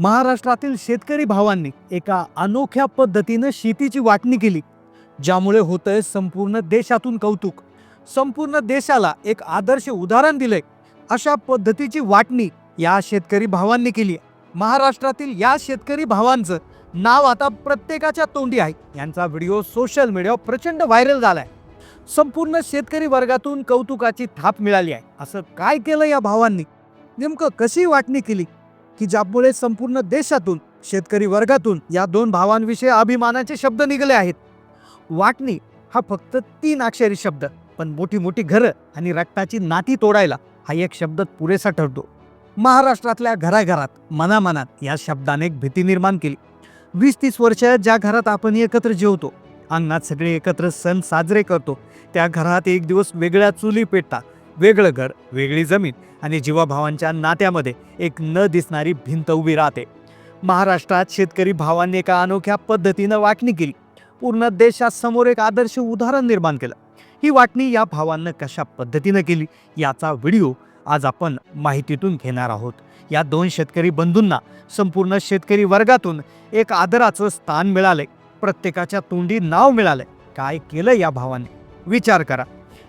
महाराष्ट्रातील शेतकरी भावांनी एका अनोख्या पद्धतीनं शेतीची वाटणी केली ज्यामुळे होतंय संपूर्ण देशातून कौतुक. संपूर्ण देशाला एक आदर्श उदाहरण दिलंय. अशा पद्धतीची वाटणी या शेतकरी भावांनी केली आहे. महाराष्ट्रातील या शेतकरी भावांचं नाव आता प्रत्येकाच्या तोंडी आहे. यांचा व्हिडिओ सोशल मीडियावर प्रचंड व्हायरल झालाय. संपूर्ण शेतकरी वर्गातून कौतुकाची थाप मिळाली आहे. असं काय केलं या भावांनी? नेमकं कशी वाटणी केली? की ज्यामुळे संपूर्ण देशातून शेतकरी वर्गातून या दोन भावांविषयी अभिमानाचे शब्द निघाले आहेत. वाटणी हा फक्त तीन अक्षरी शब्द पण मोठी मोठी घरं आणि रक्ताची नाती तोडायला हा एक शब्द पुरेसा ठरतो. महाराष्ट्रातल्या घराघरात मनामनात या शब्दाने एक भीती निर्माण केली. वीस तीस वर्ष ज्या घरात आपण एकत्र जेवतो अंगणात सगळे एकत्र सण साजरे करतो त्या घरात एक दिवस वेगळ्या चुली पेटतात वेगळं घर वेगळी जमीन आणि जीवाभावांच्या नात्यामध्ये एक न दिसणारी भिंत उभी राहते. महाराष्ट्रात शेतकरी भावांनी एका अनोख्या पद्धतीनं वाटणी केली. पूर्ण देशासमोर एक आदर्श उदाहरण निर्माण केलं. ही वाटणी या भावांना कशा पद्धतीनं केली याचा व्हिडिओ आज आपण माहितीतून घेणार आहोत. या दोन शेतकरी बंधूंना संपूर्ण शेतकरी वर्गातून एक आदराचं स्थान मिळालंय. प्रत्येकाच्या तोंडी नाव मिळालंय. काय केलं या भावाने? विचार करा.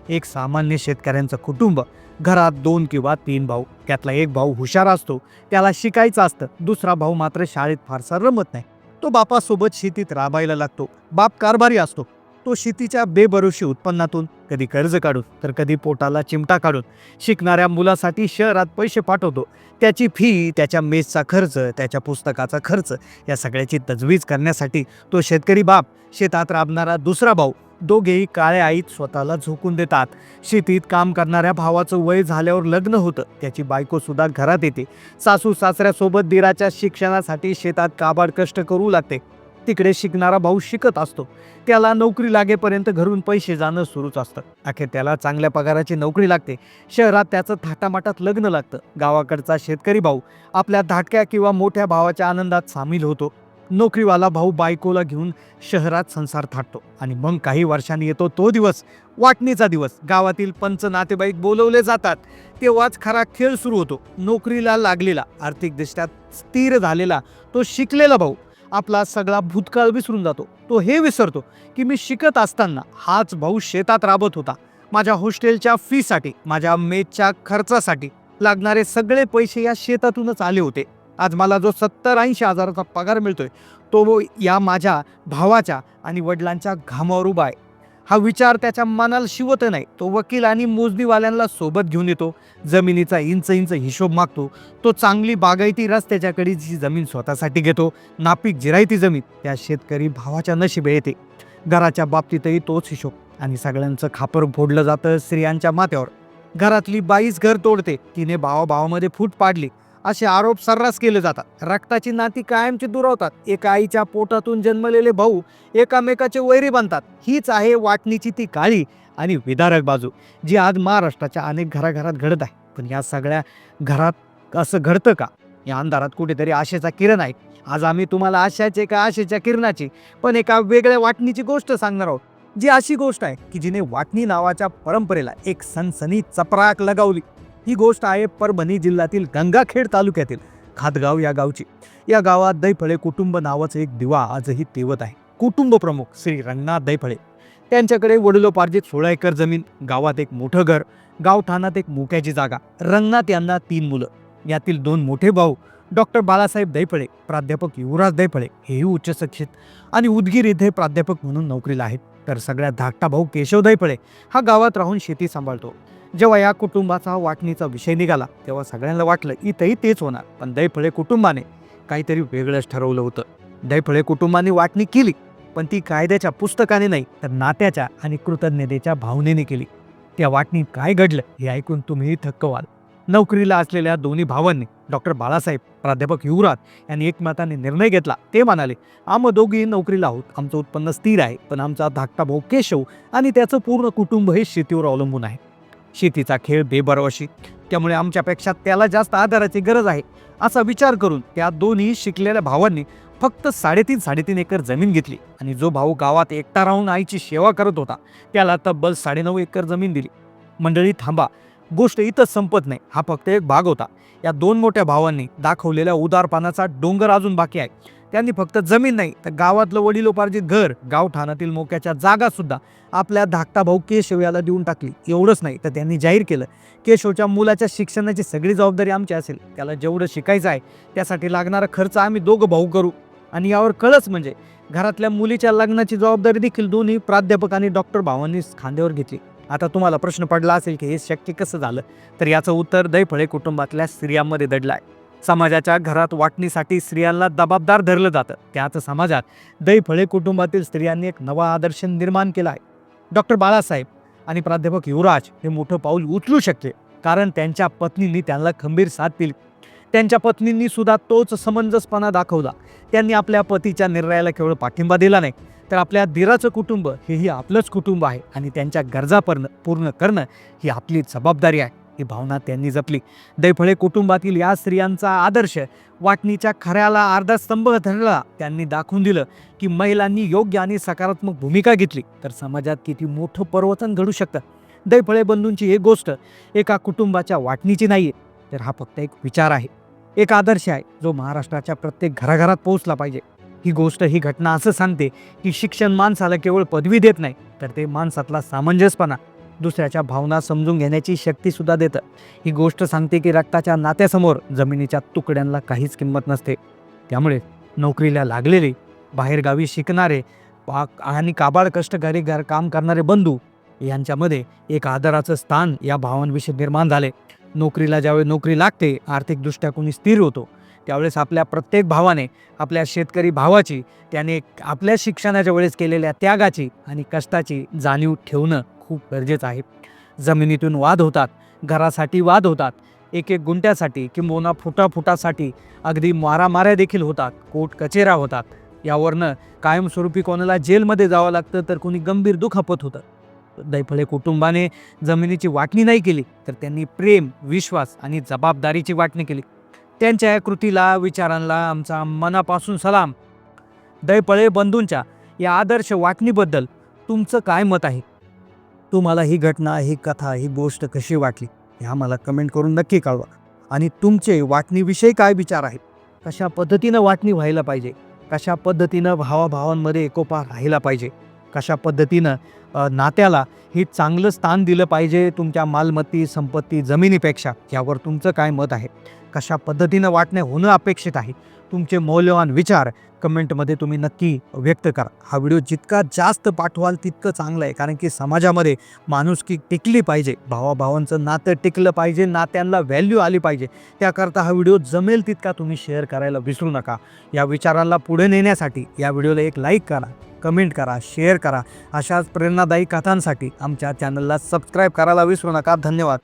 एक सामान्य शेतकऱ्यांचं कुटुंब घरात दोन किंवा तीन भाऊ त्यातला एक भाऊ हुशार असतो त्याला शिकायचं असतं दुसरा भाऊ मात्र शाळेत फारसा रमत नाही. तो बापासोबत शेतीत राबायला लागतो बाप कारभारी असतो तो शेतीच्या बेभरोशी उत्पन्नातून कधी कर्ज काढून तर कधी पोटाला चिमटा काढून शिकणाऱ्या मुलासाठी शहरात पैसे पाठवतो त्याची फी त्याच्या मेसचा खर्च त्याच्या पुस्तकाचा खर्च या सगळ्याची तजवीज करण्यासाठी तो शेतकरी बाप शेतात राबणारा दुसरा भाऊ दोघेही काळ्या आईत स्वतःला झोकून देतात. शेतीत काम करणाऱ्या भावाचं वय झाल्यावर लग्न होतं. त्याची बायको सुद्धा घरात येते. सासू सासऱ्यासोबत दिराच्या शिक्षणासाठी शेतात काबाड कष्ट करू लागते. तिकडे शिकणारा भाऊ शिकत असतो. त्याला नोकरी लागेपर्यंत घरून पैसे जाणं सुरूच असतं. अखेर त्याला चांगल्या पगाराची नोकरी लागते. शहरात त्याचं थाटामाटात लग्न लागतं. गावाकडचा शेतकरी भाऊ आपल्या धाटक्या किंवा मोठ्या भावाच्या आनंदात सामील होतो. नोकरीवाला भाऊ बायकोला घेऊन शहरात संसार थाटतो. आणि मग काही वर्षांनी येतो तो दिवस वाटणीचा दिवस. गावातील पंच नातेवाईक बोलवले जातात. तेव्हाच खरा खेळ सुरू होतो. नोकरीला लागलेला आर्थिकदृष्ट्या स्थिर झालेला तो शिकलेला भाऊ. आपला सगळा भूतकाळ विसरून जातो. तो हे विसरतो की मी शिकत असताना हाच भाऊ शेतात राबत होता. माझ्या हॉस्टेलच्या फीसाठी माझ्या मेजच्या खर्चासाठी लागणारे सगळे पैसे या शेतातूनच आले होते. आज मला जो सत्तर ऐंशी हजाराचा पगार मिळतोय तो या माझ्या भावाच्या आणि वडिलांच्या घामावर उभा आहे. हा विचार त्याच्या मनाला शिवत नाही. तो वकील आणि मोजणीवाल्यांना सोबत घेऊन येतो. जमिनीचा इंच इंच हिशोब मागतो. तो चांगली बागायती रस्त्याच्याकडे जी जमीन स्वतःसाठी घेतो नापीक जिरायती जमीन त्या शेतकरी भावाच्या नशिबे येते. घराच्या बाबतीतही तोच हिशोब आणि सगळ्यांचं खापर फोडलं जातं स्त्रियांच्या माथ्यावर. घरातली बाईच घर तोडते. तिने भावाभावामध्ये फूट पाडली. असे आरोप सर्रास केले जातात. रक्ताची नाती कायमची दुरावतात. एका आईच्या पोटातून जन्मलेले भाऊ एकामेकाचे वैरी बनतात. हीच आहे वाटणीची ती काळी आणि विदारक बाजू जी आज महाराष्ट्राच्या अनेक घराघरात घडत आहे. पण या सगळ्या घरात असं घडतं का? या अंधारात कुठेतरी आशेचा किरण आहे. आज आम्ही तुम्हाला आशाचे का आशेच्या किरणाची पण एका वेगळ्या वाटणीची गोष्ट सांगणार आहोत. जी अशी गोष्ट आहे की जिने वाटणी नावाच्या परंपरेला एक सनसनी चपराक लगावली. ही गोष्ट आहे परभणी जिल्ह्यातील गंगाखेड तालुक्यातील खातगाव या गावची. या गावात दैफळे कुटुंब नावाचं एक दिवा आजही तेवत आहे. कुटुंब प्रमुख श्री रंगनाथ दैफळे त्यांच्याकडे वडिलोपार्जित सोळा एकर जमीन गावात एक मोठं घर गावठाणात एक मोक्याची जागा रंगनाथ यांना तीन मुलं. यातील दोन मोठे भाऊ डॉक्टर बाळासाहेब दैफळे प्राध्यापक युवराज दैफळे हेही उच्च शिक्षित आणि उदगीर इथे प्राध्यापक म्हणून नोकरीला आहेत. तर सगळ्यात धाकटा भाऊ केशव पळे हा गावात राहून शेती सांभाळतो. जेव्हा या कुटुंबाचा वाटणीचा विषय निघाला तेव्हा सगळ्यांना वाटलं इथंही तेच होणार. पण दैफळे कुटुंबाने काहीतरी वेगळंच ठरवलं होतं. दैफळे कुटुंबाने वाटणी केली पण ती कायद्याच्या पुस्तकाने नाही तर नात्याच्या आणि कृतज्ञतेच्या भावनेने केली. त्या वाटणीत काय घडलं हे ऐकून तुम्हीही थक्क व्हाल. नोकरीला असलेल्या दोन्ही भावांनी डॉक्टर बाळासाहेब प्राध्यापक युवराज यांनी एकमताने निर्णय घेतला. ते म्हणाले आम्ही दोघी नोकरीला आहोत. आमचं उत्पन्न स्थिर आहे पण आमचा धाकटा भाऊ केशव आणि त्याचं पूर्ण कुटुंब हे शेतीवर अवलंबून आहे. शेतीचा खेळ बेबरवशी त्यामुळे आमच्यापेक्षा त्याला जास्त आधाराची गरज आहे. असा विचार करून त्या दोन्ही शिकलेल्या भावांनी फक्त साडेतीन साडेतीन एकर जमीन घेतली आणि जो भाऊ गावात एकटा राहून आईची सेवा करत होता त्याला तब्बल साडेनऊ एकर जमीन दिली. मंडळी थांबा. गोष्ट इथंच संपत नाही. हा फक्त एक भाग होता. या दोन मोठ्या भावांनी दाखवलेल्या उदारपानाचा डोंगर अजून बाकी आहे. त्यांनी फक्त जमीन नाही तर गावातलं वडिलोपार्जित घर गावठाणातील मोक्याच्या जागा सुद्धा आपल्या धाकटा भाऊ केशव याला देऊन टाकली. एवढंच नाही तर त्यांनी जाहीर केलं केशवच्या मुलाच्या शिक्षणाची सगळी जबाबदारी आमची असेल. त्याला जेवढं शिकायचं आहे त्यासाठी लागणारा खर्च आम्ही दोघं भाऊ करू. आणि यावर कळच म्हणजे घरातल्या मुलीच्या लग्नाची जबाबदारी देखील दोन्ही प्राध्यापक आणि डॉक्टर भावांनी खांद्यावर घेतली. आता तुम्हाला प्रश्न पडला असेल की हे शक्य कसं झालं तर याचं उत्तर दैफळे कुटुंबातल्या स्त्रियांमध्ये दडलं आहे समाजाच्या घरात वाटणीसाठी स्त्रियांना जबाबदार धरलं जातं. त्याच समाजात दैफळे कुटुंबातील स्त्रियांनी एक नवा आदर्श निर्माण केला आहे. डॉक्टर बाळासाहेब आणि प्राध्यापक युवराज हे मोठं पाऊल उचलू शकले कारण त्यांच्या पत्नींनी त्यांना खंबीर साथ दिली. त्यांच्या पत्नींनी सुद्धा तोच समंजसपणा दाखवला. त्यांनी आपल्या पतीच्या निर्णयाला केवळ पाठिंबा दिला नाही तर आपल्या धीराचं कुटुंब हेही आपलंच कुटुंब आहे आणि त्यांच्या गरजा पर्ण पूर्ण करणं ही आपली जबाबदारी आहे. ही भावना त्यांनी जपली. दैफळे कुटुंबातील या स्त्रियांचा आदर्श वाटणीच्या खऱ्याला अर्धा स्तंभ धरला. त्यांनी दाखवून दिलं की महिलांनी योग्य आणि सकारात्मक भूमिका घेतली. तर समाजात किती मोठं परिवर्तन घडू शकतं? दैफळे बंधूंची एक गोष्ट एका कुटुंबाच्या वाटणीची नाही आहे तर हा फक्त एक विचार आहे. एक आदर्श आहे जो महाराष्ट्राच्या प्रत्येक घराघरात पोहोचला पाहिजे. ही गोष्ट ही घटना असं सांगते की शिक्षण माणसाला केवळ पदवी देत नाही तर ते माणसातला सामंजस्यपणा दुसऱ्याच्या भावना समजून घेण्याची शक्ती सुद्धा देतं. ही गोष्ट सांगते की रक्ताच्या नात्यासमोर जमिनीच्या तुकड्यांना काहीच किंमत नसते. त्यामुळे नोकरीला लागलेले बाहेरगावी शिकणारे पाक आणि काबाड कष्टकरी घर काम करणारे बंधू यांच्यामध्ये एक आदराचं स्थान या भावांविषयी निर्माण झाले. नोकरीला ज्यावेळी नोकरी लागते आर्थिकदृष्ट्या कोणी स्थिर होतो. त्यावेळेस आपल्या प्रत्येक भावाने आपल्या शेतकरी भावाची त्याने आपल्या शिक्षणाच्या वेळेस केलेल्या त्यागाची आणि कष्टाची जाणीव ठेवणं खूप गरजेचं आहे. जमिनीतून वाद होतात घरासाठी वाद होतात एक एक गुंट्यासाठी किंबहुना फुटाफुटासाठी अगदी मारामाऱ्या देखील होतात कोर्ट कचेरा होतात. यावरनं कायमस्वरूपी कोणाला जेलमध्ये जावं लागतं तर कोणी गंभीर दुखापत होतं. दैफळे कुटुंबाने जमिनीची वाटणी नाही केली तर त्यांनी प्रेम विश्वास आणि जबाबदारीची वाटणी केली. त्यांच्या या कृतीला विचारांना आमचा मनापासून सलाम. दैपळे बंधूंच्या या आदर्श वाटणीबद्दल तुमचं काय मत आहे? तुम्हाला ही घटना ही कथा ही गोष्ट कशी वाटली? हे आम्हाला कमेंट करून नक्की कळवा. आणि तुमचे वाटणीविषयी काय विचार आहेत? कशा पद्धतीनं वाटणी व्हायला पाहिजे? कशा पद्धतीनं भावाभावांमध्ये एकोपा राहिला पाहिजे? कशा पद्धतीनं नात्याला हे चांगलं स्थान दिलं पाहिजे तुमच्या मालमत्ती संपत्ती जमिनीपेक्षा यावर तुमचं काय मत आहे? कशा पद्धतीनं वाटणे होणं अपेक्षित आहे? तुमचे मौल्यवान विचार कमेंटमध्ये तुम्ही नक्की व्यक्त करा. हा व्हिडिओ जितका जास्त पाठवाल तितकं चांगलं आहे. कारण की समाजामध्ये माणुसकी टिकली पाहिजे. भावाभावांचं नातं टिकलं पाहिजे. नात्यांना व्हॅल्यू आली पाहिजे. त्याकरता हा व्हिडिओ जमेल तितका तुम्ही शेअर करायला विसरू नका. या विचारांना पुढे नेण्यासाठी या व्हिडिओला एक लाईक करा कमेंट करा शेअर करा. अशाच प्रेरणादायी कथांसाठी आमच्या चॅनलला सबस्क्राईब करायला विसरू नका. धन्यवाद.